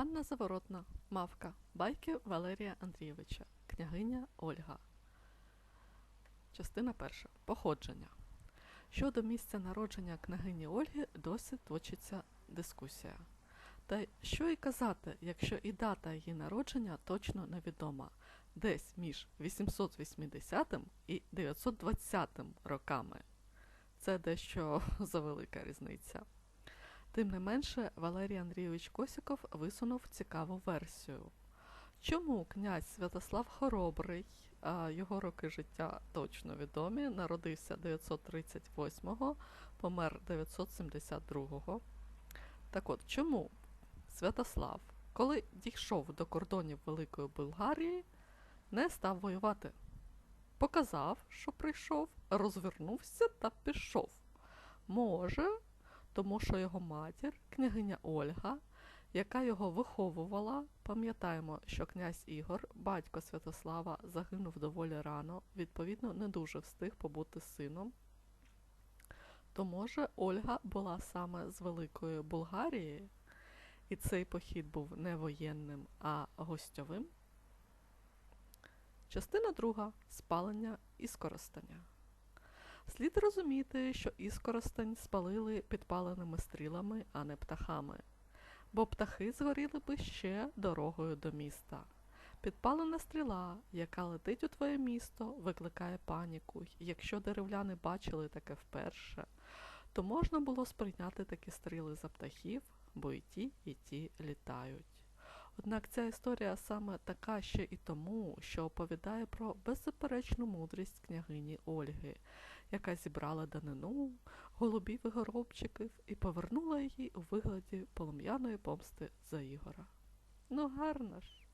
Ганна Заворотна, Мавка, байки Валерія Андрійовича, княгиня Ольга. Частина перша. Походження. Щодо місця народження княгині Ольги досі точиться дискусія. Та що і казати, якщо і дата її народження точно невідома, десь між 880 і 920 роками. Це дещо завелика різниця. Тим не менше, Валерій Андрійович Косіков висунув цікаву версію. Чому князь Святослав Хоробрий, його роки життя точно відомі, народився 938-го, помер 972-го? Так от, чому Святослав, коли дійшов до кордонів Великої Болгарії, не став воювати? Показав, що прийшов, розвернувся та пішов. Може, тому що його матір, княгиня Ольга, яка його виховувала, пам'ятаємо, що князь Ігор, батько Святослава, загинув доволі рано, відповідно, не дуже встиг побути сином. То може Ольга була саме з Великої Болгарії, і цей похід був не воєнним, а гостьовим. Частина друга спалення і скористання. Слід розуміти, що іскоростень спалили підпаленими стрілами, а не птахами, бо птахи згоріли би ще дорогою до міста. Підпалена стріла, яка летить у твоє місто, викликає паніку. Якщо деревляни бачили таке вперше, то можна було сприйняти такі стріли за птахів, бо і ті, і ті літають. Однак ця історія саме така ще і тому, що оповідає про беззаперечну мудрість княгині Ольги, яка зібрала данину, голубів і горобчиків і повернула її у вигляді полум'яної помсти за Ігора. Ну гарно ж.